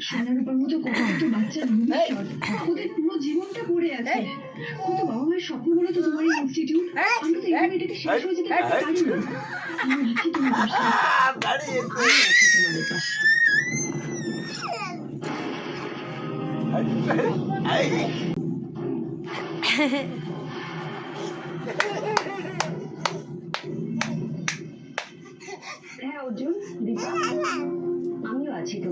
সোনার মতো কত বাচ্চার ভবিষ্যৎ পুরো জীবনটা পড়ে আছে কত বাবা মায়ের স্বপ্নগুলো তো তোমার ইনস্টিটিউট শেষ হয়ে হ্যাঁ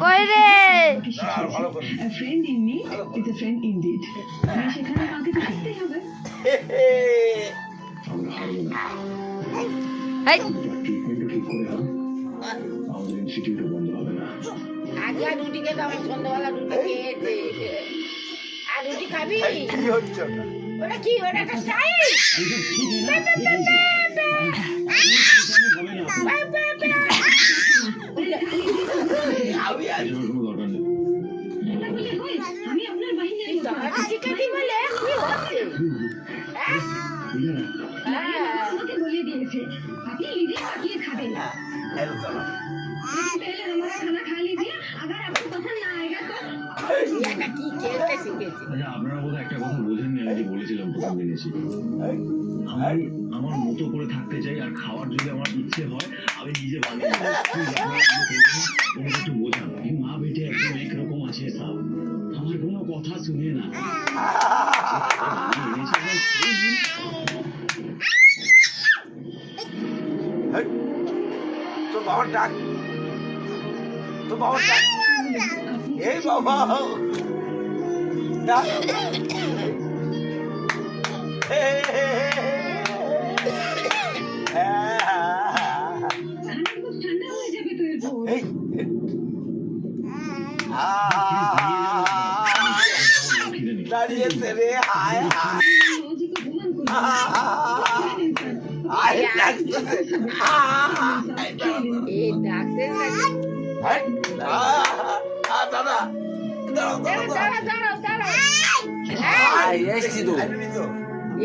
কই রে friend in me is a ওটা? কি ওটা। আমি আর হ্যাঁ। আপনি নিজে খাবেন। হ্যাঁ, খেলতে শিখেছি। আচ্ছা আপনারা বোধহয় একটা কথা বোঝেননি আমি যে বলেছিলাম প্রথম দিন এসে আমি আমার মতো করে থাকতে চাই আর খাওয়ার যদি আমার ইচ্ছে হয় আমি নিজে বানিয়ে। ওনাকে একটু বোঝান। মা বেটে একদম একরকম আছে সব। আমার কোনো কথা শুনে না। তোর বাবার ডাক। তোর বাবার ডাক। এই বাবা। না দাঁড়িয়েছে রে হায় দাদা এসছি তো।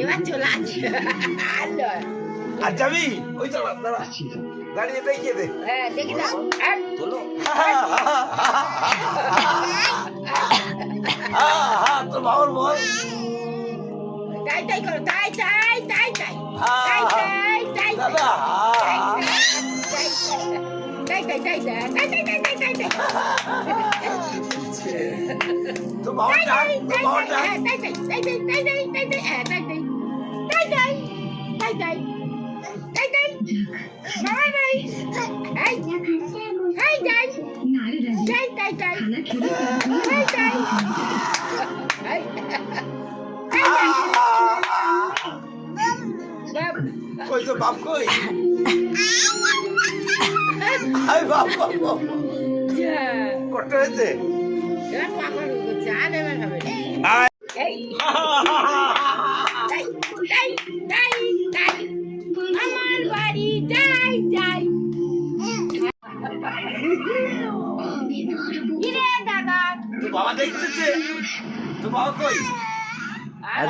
এবার চলে আসছে আর যাবি ওই দাঁড়া দাঁড়া দাঁড়িয়ে দেখিয়ে দে হ্যাঁ দেখি না হ্যাঁ তোলো তোর বাবার বল 痛い痛い痛い痛い痛い痛い痛い痛い痛い tôi bỏ đi đi bỏ ra tay tay tay tay tay tay tay tay à tay tay tay tay tay tay tay tay nói đây tay tay tay tay tay tay tay tay tay tay Coisa bacana. আই বাবা কষ্ট হয়েছে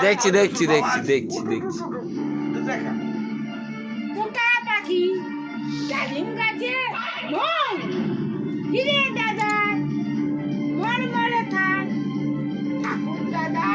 দেখছি দেখছি দেখছি দেখছি দেখছি। ভয় ফিরে দাদা মর মরে থাক ঠাকুর দাদা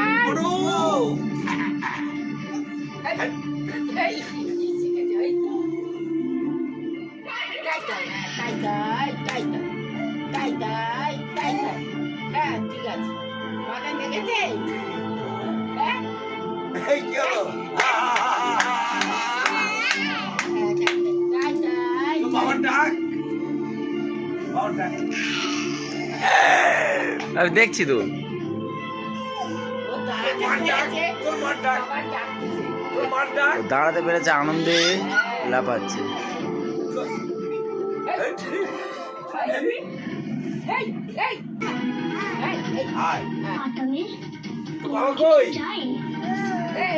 Hey, yo! Ah! আমি দেখছি তো। দাঁড়াতে পেরেছে আনন্দে লাফাচ্ছে।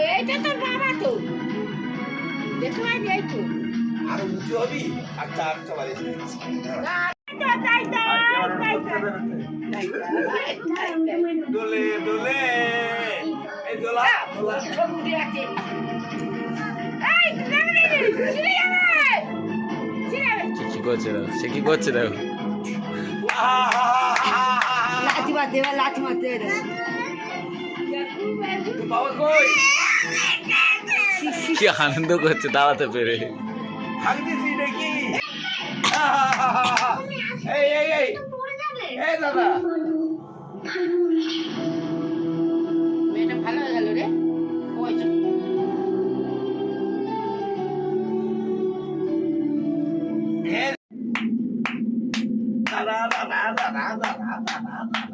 এইটা আর উঁচু হবি আর চার খাবার দোলে দোলে এই দোলা দোলা আছে যাবে ছিড়ে যাবে কি করছে দেখো সে কি করছে দেখো মারতে এবার লাঠি কি আনন্দ করছে, দাঁড়াতে পেরে। ভাগতেছি যাবে এই দাদা মেয়েটা ভালো হয়ে গেল রে ওই তো। দাদা দাদা দাদা দাদা দাদা দাদা আই ওর